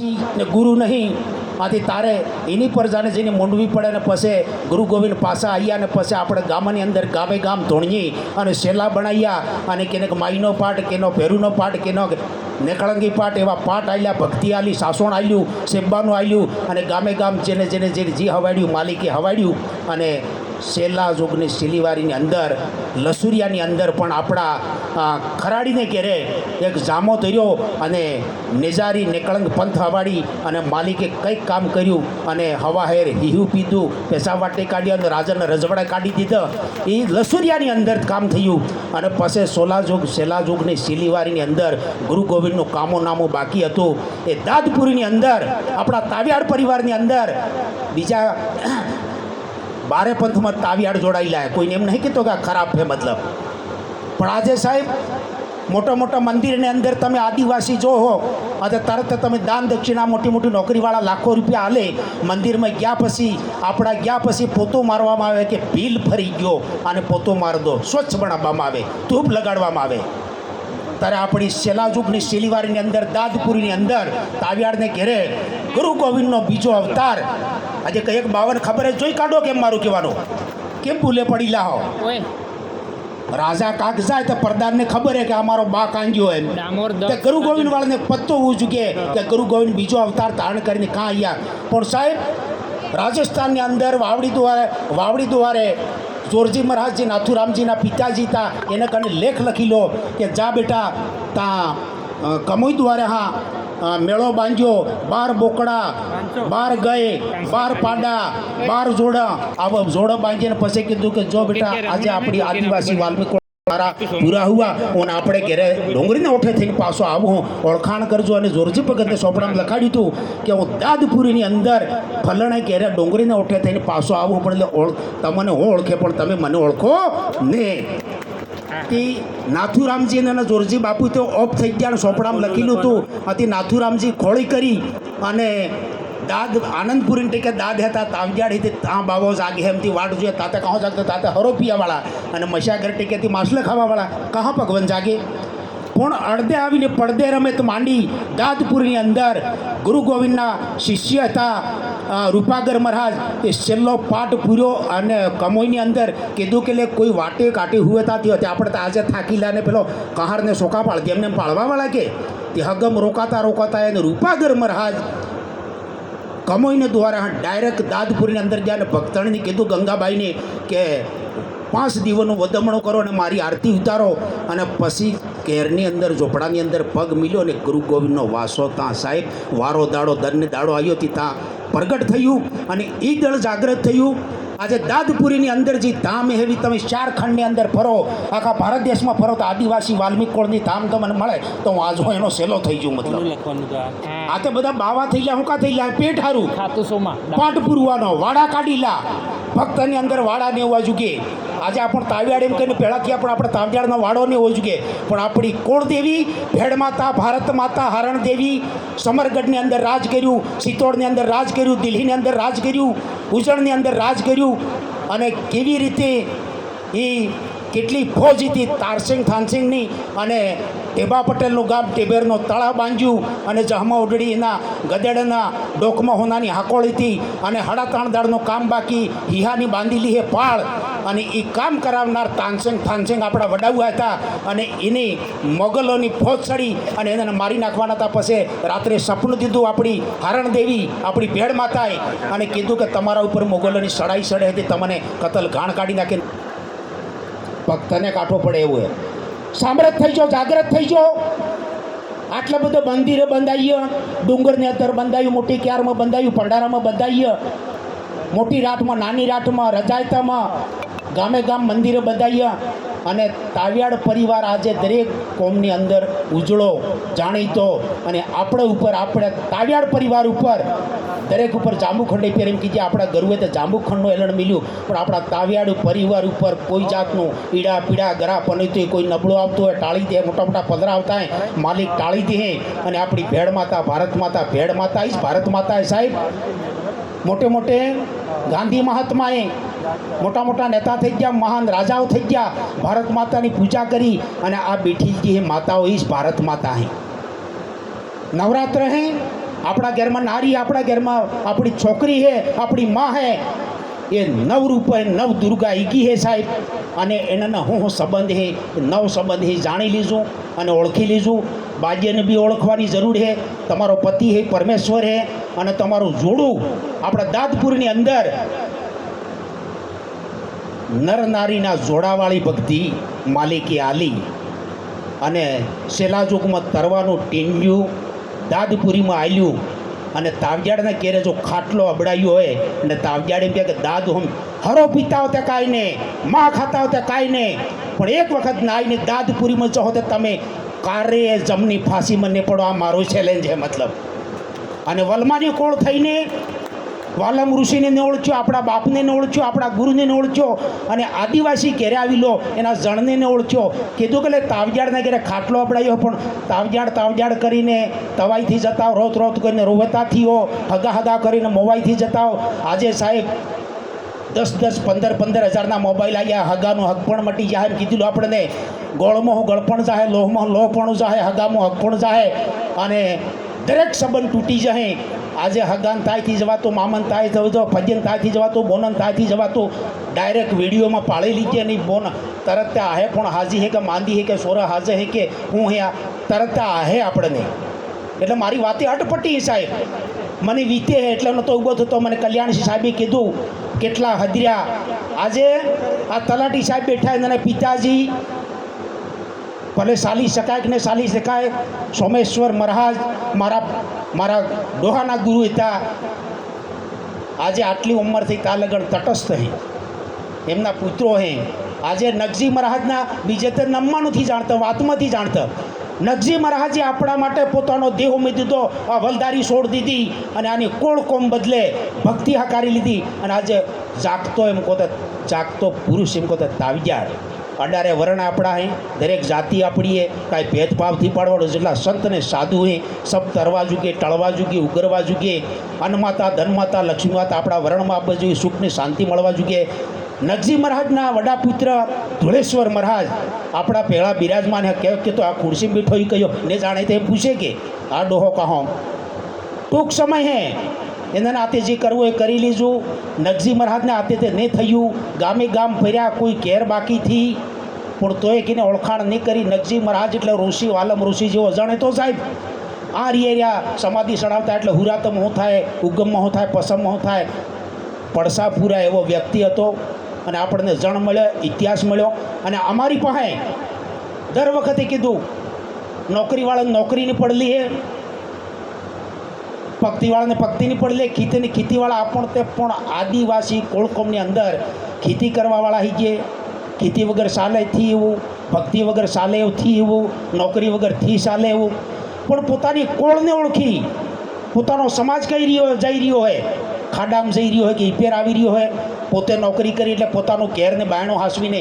ગુરુ નહીં, આથી તારે એની પર જાણે જઈને મોંડવી પડે ને પછી ગુરુ ગોવિંદ પાસા આવ્યા ને પછી આપણે ગામની અંદર ગામે ગામ ધોણજી અને શેલા બનાવ્યા અને કેને માઈનો પાઠ, કેનો ભેરુનો પાઠ કેનો નેકળંગી પાઠ એવા પાઠ આવ્યા ભક્તિ આલી, સાસોણ આવ્યું સેબ્બાનું આવ્યું અને ગામે ગામ જેને જેને જે જી હવાડ્યું, માલિકે હવાડ્યું અને શેલા જોગની સિલીવારીની અંદર, લસુરિયાની અંદર પણ આપણા ખરાડીને ઘેરે એક જામો ધર્યો અને નેજારી નેકળંગ પંથ હવાડી અને માલિકે કંઈક કામ કર્યું અને હવાહેર હિહુ પીધું, પેશાબ વાટે કાઢ્યા અને રાજાને રજવાડા કાઢી દીધા. એ લસુરિયાની અંદર કામ થયું અને પછી સોલાજોગ શેલાજોગની સિલીવારીની અંદર ગુરુ ગોવિંદનું કામો નામો બાકી હતું. એ દાદપુરીની અંદર, આપણા તાવ્યાડ પરિવારની અંદર બીજા બારે પંથમાં તાવિયાડ જોડાયેલા કોઈને એમ નહીં કહેતો કે ખરાબ છે મતલબ. પણ આજે સાહેબ, મોટા મોટા મંદિરની અંદર તમે આદિવાસી જો હો અને તરત તમે દાન દક્ષિણા મોટી મોટી નોકરીવાળા લાખો રૂપિયા હાલે મંદિરમાં ગયા પછી, આપણા ગયા પછી પોતો મારવામાં આવે કે ભીલ ફરી ગયો અને પોતો માર દો. સ્વચ્છ બનાવવામાં આવે, ધૂપ લગાડવામાં આવે. ત્યારે આપણી શેલાજુગની શેલીવારીની અંદર દાદપુરીની અંદર તાવિયાડને ઘેરે ગુરુ ગોવિંદનો બીજો અવતાર. આજે કંઈક બાવન ખબર જ જોઈ કાઢો કેમ મારું કહેવાનું? કેમ ભૂલે પડી લાહો રાજા કાક જાય તો પરદારને ખબર હે કે અમારો બા કાંગ્યો એમ. તે ગુરુ ગોવિંદ વાળાને પત્તો હોવું જોઈએ કે ગુરુ ગોવિંદ બીજો અવતાર ધારણ કરીને કાં અહીંયા પણ સાહેબ રાજસ્થાનની અંદર વાવડી દ્વારે વાવડી દ્વારે જોરજી મહારાજજી નાથુરામજીના પિતાજી તા એને કને લેખ લખી લો કે જા બેટા તા કમોઈ દ્વારે હા મેળો બાંધ્યો બાર બોકડા બાર ગયે બાર પાડા બાર જોડા. આવા જોડા બાંધીને પછી કીધું કે જો બેટા આજે આપણી આદિવાસી વાલ્મીકો મારા પૂરા હુઆ. ઓન આપણે ઘેરે ડોંગરીને ઓઠે થઈને પાછો આવું ઓળખાણ કરજો અને જોરજી ભગતને સોપડામાં લખાડ્યું હતું કે હું દાદપુરીની અંદર ફલણે ઘેરે ડોંગરીને ઓઠે થઈને પાછો આવું પણ એટલે ઓળ તમને હું ઓળખે, પણ તમે મને ઓળખો ને. નાથુરામજી અને જોરજી બાપુ તો ઓફ થઈ ગયા સોપડામાં લખેલું હતું આથી નાથુરામજી ખોળી કરી અને દાદ આનંદપુરી ટેકે દાદ હતા તાવજાડ હતી, તા બાવો જાગે એમથી વાટ જોઈએ, તાતે કહો જાગતો, તાતે હરો પીવાવાળા અને મશાગર ટેકેથી માછલે ખાવાવાળા. કહા ભગવાન જાગે. પણ અડધે આવીને પડદે રમે તો માંડી દાદપુરની અંદર ગુરુ ગોવિંદના શિષ્ય હતા રૂપાગર મહારાજ. એ છેલ્લો પાઠ પૂર્યો અને કમોઈની અંદર કીધું કે લે, કોઈ વાટે કાટે હુએ તાથી હતી આપણે તો આજે થાકીલા પેલો કહારને સોકા એમને એમ પાળવાવાળા કે? તે હગમ રોકાતા રોકાતા એને રૂપાગર મહારાજ કમોઈને દ્વારા ડાયરેક્ટ દાદપુરીની અંદર જ્યાં ભક્તણની કીધું ગંગાબાઈને કે પાંચ દિવસનું વધમણો કરો અને મારી આરતી ઉતારો. અને પછી કેરની અંદર, ઝોપડાની અંદર પગ મિલ્યો અને ગુરુ ગોવિંદનો વાસો ત્યાં સાહેબ, વારો દાડો દરને દાડો આવ્યો ત્યાં પ્રગટ થયું અને એ દળ જાગૃત થયું. આજે દાદપુરીની અંદર જે ધામ એવી તમે ચાર ખંડની અંદર ફરો આખા ભારત દેશમાં ફરો તો આદિવાસી વાલ્મીક કોળની ધામ તમને મળે તો હું આજ હું એનો સેલો થઈ ગયું મતલબ. તો આ? તો બધા બાવા થઈ ગયા હું કા થઈ ગયા? પેટ હારું. પાટ પૂરવાનો વાડા કાઢી લા. ભક્તની અંદર વાડા ને હોવા જોઈએ આજે આપણે તાવિયાડ એમ કહીને પહેલાંથી આપણે આપણે તાવિયાડનો વાડો નહીં હોઈ જોઈએ પણ આપણી કુળદેવી ભેડ માતા ભારત માતા, હરણ દેવી, સમરગઢની અંદર રાજ કર્યું, સિત્તોડની અંદર રાજ કર્યું, દિલ્હીની અંદર રાજ કર્યું, ઉજળની અંદર રાજ કર્યું. અને કેવી રીતે એ કેટલી ફોજ હતી, તારસિંગ થાનસિંગની, અને ટેબા પટેલનું ગામ ટેબેરનો તળાવ બાંધ્યું, અને જહમા ઓડડી એના ગદેડના ડોકમાં હોનાની હાકોળી હતી, અને હડાતાણ દાળનું કામ બાકી, હિહાની બાંધેલી હે પાળ. અને એ કામ કરાવનાર તાનસેંગ થાનસિંગ આપણા વડાઉઆ હતા અને એની મોગલોની ફોજ ચડી અને એને મારી નાખવાના હતા પછી રાત્રે સપનું દીધું આપણી હરણ દેવી, આપણી ભેળ માતાએ અને કીધું કે તમારા ઉપર મોગલોની સડાઈ સડે હતી, તમને કતલ ઘાણ કાઢી નાખે. ભક્તને કાઠો પડે એવું હે સામ્રાજ થઈ જાઓ, જાગ્રત થઈ જાઓ. આટલા બધો મંદિરે બંધાઈએ ડુંગરની અંદર બંધાયું, મોટી ક્યારમાં બંધાયું, ભંડારામાં બંધાઈએ મોટી રાતમાં, નાની રાતમાં, રજાયતામાં ગામે ગામ મંદિરે બંધાયા અને તાવિયાડ પરિવાર આજે દરેક કોમની અંદર ઉજળો, જાણીતો અને આપણે ઉપર, આપણે તાવ્યાડ પરિવાર ઉપર દરેક ઉપર જાંબુખંડી એમ કીધી, આપણા ગરુએ તો જાંબુખંડનું એલણ મિલ્યું, પણ આપણા તાવિયાડ પરિવાર ઉપર કોઈ જાતનું ઈડા, પીડા ગરા પનીતું કોઈ નબળું આવતું હોય, ટાળી દે, મોટા મોટા પદરા આવતા હોય, માલિક ટાળી દે અને આપણી ભેડ માતા, ભારત માતા ભેડ માતા જ ભારત માતા સાહેબ. મોટે મોટે ગાંધી મહાત્માએ મોટા મોટા નેતા થઈ ગયા, મહાન રાજાઓ થઈ ગયા, ભારત માતાની પૂજા કરી અને આ બેઠી જે માતાઓ જ ભારત માતા હે. નવરાત્ર હે, આપણા ઘરમાં નારી, આપણા ઘરમાં આપણી છોકરી હે, આપણી માં હે. એ નવ રૂપ નવ દુર્ગા ઈકી હે સાહેબ. અને એના હું હું સંબંધ હે નવ સંબંધ હે, જાણી લીધું અને ઓળખી લીધું. બાજ્યને બી ઓળખવાની જરૂર છે તમારો પતિ હે, પરમેશ્વર હે. અને તમારું જોડું આપણા દાદપુરની અંદર નર નારીના જોડાવાળી ભક્તિ માલિકી આલી. અને સેલાજુકમાં તરવાનું ટીંડ્યું, દાદપુરીમાં આલ્યું અને તાવજાડના કેરે જો ખાટલો અબડાયો હોય અને તાવજાડ એમ કે, દાદ હું હરો પીતા હોતા કાંઈ ને માં ખાતા હોતા કાંઈ ને પણ એક વખત નાઈને દાદપુરીમાં જો તો તમે કારે જમની ફાંસી મને પડો આ મારો ચેલેન્જ છે. મતલબ. અને વલમાની કોળ થઈને વાલમ ઋષિને ન ઓળખ્યો આપણા બાપને ન ઓળખ્યો આપણા ગુરુને ન ઓળખ્યો અને આદિવાસી ઘેરે આવી લો, એના જણને ન ઓળખ્યો કીધું કે લે તાવજાડના ઘેરે ખાટલો અપડાયો પણ તાવજાડ તાવજાડ કરીને તવાઈથી જતા રોત રોત કરીને રોવતાથી હો હગા હગા કરીને મોવાઈથી જતા આજે સાહેબ દસ દસ પંદર પંદર હજારના મોબાઈલ આવ્યા, હગાનું હક પણ મટી જાય કીધું આપણને. ગોળમાં ગળપણ જાહે, લોહમાં લોહપણું પણ જાહે, હગામાં હગપણ પણ જાહે. અને દરેક સંબંધ તૂટી જશે આજે હગાન તાયથી જવાતું, મામન તાય જવાતો ભજન તાયથી જવાતું, બોનન તાયથી જવાતું ડાયરેક્ટ વિડીયોમાં પાળી લીધે નહીં બોન? તરત આહે પણ હાજી હે કે માંદી હે કે સોરા હાજર હે કે હું હે તરત ત્યાં આહે આપણને. એટલે મારી વાતે અટપટી સાહેબ. મને વીતે હે એટલે નહોતો ઊભો થતો. મને કલ્યાણસિંહ સાહેબે કીધું, કેટલા હદર્યા. આજે આ તલાટી સાહેબ બેઠા અને પિતાજી ભલે સાલી શકાય કે ને સાલી શકાય, સોમેશ્વર મહારાજ, મારા મારા ડોહાના ગુરુ હતા આજે આટલી ઉંમરથી તાલગણ તટસ્થ હે એમના પુત્રો હે. આજે નગજી મહારાજના બીજે તે નમવા નથી જાણતા, વાતમાંથી જાણતા. નગજી મહારાજે આપણા માટે પોતાનો દેહ ઉમી દીધો, આ વલદારી છોડ દીધી અને આની કોળ કોમ બદલે ભક્તિ હકારી લીધી. અને આજે જાગતો એમ કહો જાગતો પુરુષ એમ કહો તાવી તાવિયાડ અડારે વર્ણ આપણા હે, દરેક જાતિ આપણી હે, કાંઈ ભેદભાવથી પાડવાનો જેટલા સંત ને સાધુ હે, સબ તરવા જુગે, ટળવા જુગે, ઉગરવા જુગે. અન્નમાતા, ધનમાતા, લક્ષ્મીમાતા આપણા વર્ણમાં આપવા જોઈએ સુખની શાંતિ મળવા જુગે. નજી મહારાજના વડા પુત્ર ધુળેશ્વર મહારાજ આપણા પહેલાં બિરાજમાન કહે કે તો આ ખુરશી બેઠો એ કહ્યો ને જાણે તે પૂછે કે, આ ડોહો કહો? ટૂંક સમય હે. એના આતે જે કરવું એ કરી લીધું. નગજી મહારાજને હાથે તે નહીં થયું. ગામે ગામ ફર્યા, કોઈ ઘેર બાકીથી પણ તોય કીને ઓળખાણ નહીં કરી. નકજી મહારાજ એટલે ઋષિ, વાલમ ઋષિ જેવો અજાણે તો સાહેબ. આ રિયેરિયા સમાધિ સડાવતા એટલે હુરાતમ હું થાય, ઉગમમાં હું થાય, પસમમાં હું થાય. પડસાપુરા એવો વ્યક્તિ હતો અને આપણને જણ મળ્યો, ઇતિહાસ મળ્યો. અને અમારી પાસે દર વખતે કીધું, નોકરીવાળાને નોકરીની પડલી હે ભક્તિવાળાને ભક્તિની પડલે ખેતીની ખેતીવાળા આપણ તે પણ આદિવાસી કોળકોમની અંદર ખેતી કરવાવાળા હી જે ખેતી વગર ચાલે થી એવું, ભક્તિ વગર ચાલે એવું થી એવું, નોકરી વગરથી ચાલે એવું. પણ પોતાની કોળને ઓળખી, પોતાનો સમાજ કઈ રહ્યો, જઈ રહ્યો હોય, ખાડામાં જઈ રહ્યો હોય કે ઇપેર આવી રહ્યો હોય, પોતે નોકરી કરી એટલે પોતાનું ઘેરને બાયણું હાંસવીને